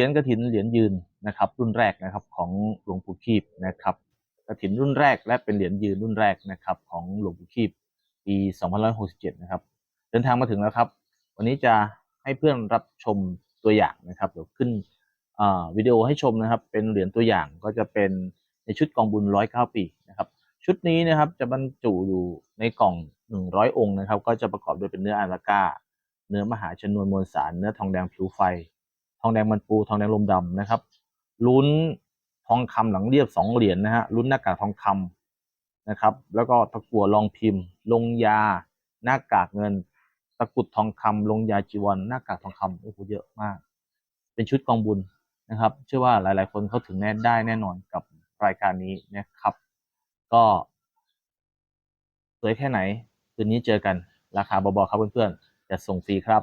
รียญกระถินเหรียญยืนนะครับ รุ่นแรกนะครับของหลวงปู่คีบนะครับกระถินรุ่นแรกและเป็นเหรียญยืนรุ่นแรกนะครับ ของหลวงปู่คีบปี2567 นะครับ เดินทางมาถึงแล้วครับ วันนี้จะให้เพื่อนรับชมตัวอย่างนะครับเดี๋ยวขึ้นวิดีโอให้ชมนะครับ เป็นเหรียญตัวอย่างก็จะเป็นในชุดกองบุญร้อยเก้าปีนะครับ ชุดนี้นะครับจะบรรจุอยู่ในกล่องหนึ่งร้อยองค์นะครับ ก็จะประกอบด้วยเป็นเนื้ออาราก้า เนื้อมหาชนวนมวลสาร เนื้อทองแดงผิวไฟ ทองแดงมันปูทองแดงลมดำนะครับลุ้นทองคำหลังเรียบสองเหรียญนะฮะลุ้นหน้ากากทองคำนะครับ แล้วก็ตะกั่วรองพิมพ์ ลงยาหน้ากากเงิน ตะกุดทองคำลงยาจีวรหน้ากากทองคำโอ้โหเยอะมาก เป็นชุดกองบุญนะครับ เชื่อว่าหลาย ๆ คนเข้าถึงแน่ได้แน่นอนกับรายการนี้นะครับ ก็สวยแค่ไหน คืนนี้เจอกันราคาเบาๆครับเพื่อนๆจะส่งฟรีครับ